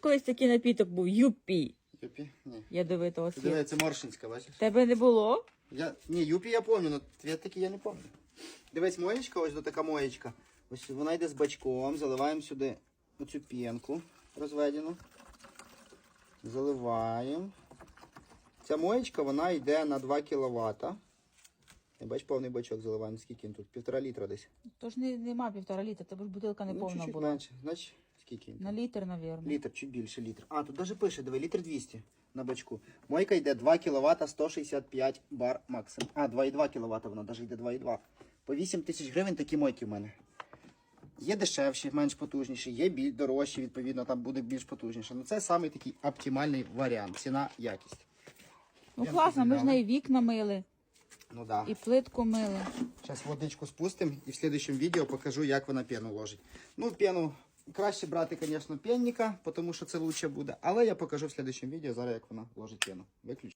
Колись такий напіток був юпі Юпі? Ні. ядовитого Ти світу. диви, це Моршинська, бачиш? Тебе не було? Я... Ні, Юпі я пам'ятаю, але твій такий я не пам'ятаю. Дивись, моєчка, ось до така моєчка. Ось вона йде з бачком, заливаємо сюди оцю п'янку розведену. Заливаємо. Ця моєчка, вона йде на 2 кВт. Я бач, повний бачок заливаємо. Скільки він тут? Півтора літра десь. Тож не, нема півтора літра, тебе ж бутилка не ну, повна чуть-чуть була. менше. Значить, скільки він? На літр, навірно. Літр, чуть більше літр. А, тут навіть пише, диви, літр 200 на бачку. Мойка йде 2 кВт 165 бар максимум. А, 2,2 кВт вона навіть йде 2,2. По 8 тисяч гривень такі мойки в мене. Є дешевші, менш потужніші, є біль, дорожчі, відповідно, там буде більш потужніше. Ну це самий такий оптимальний варіант. Ціна, якість. Ну Я класно, ми ж підігнала. неї вікна мили Ну да. і плитку мили. Зараз водичку спустимо і в слідчому відео покажу, як вона пену ложить. Ну, пену краще брати, звісно, пенника, тому що це краще буде. Але я покажу в следующем відео зараз, як вона ложить пену. Виключу.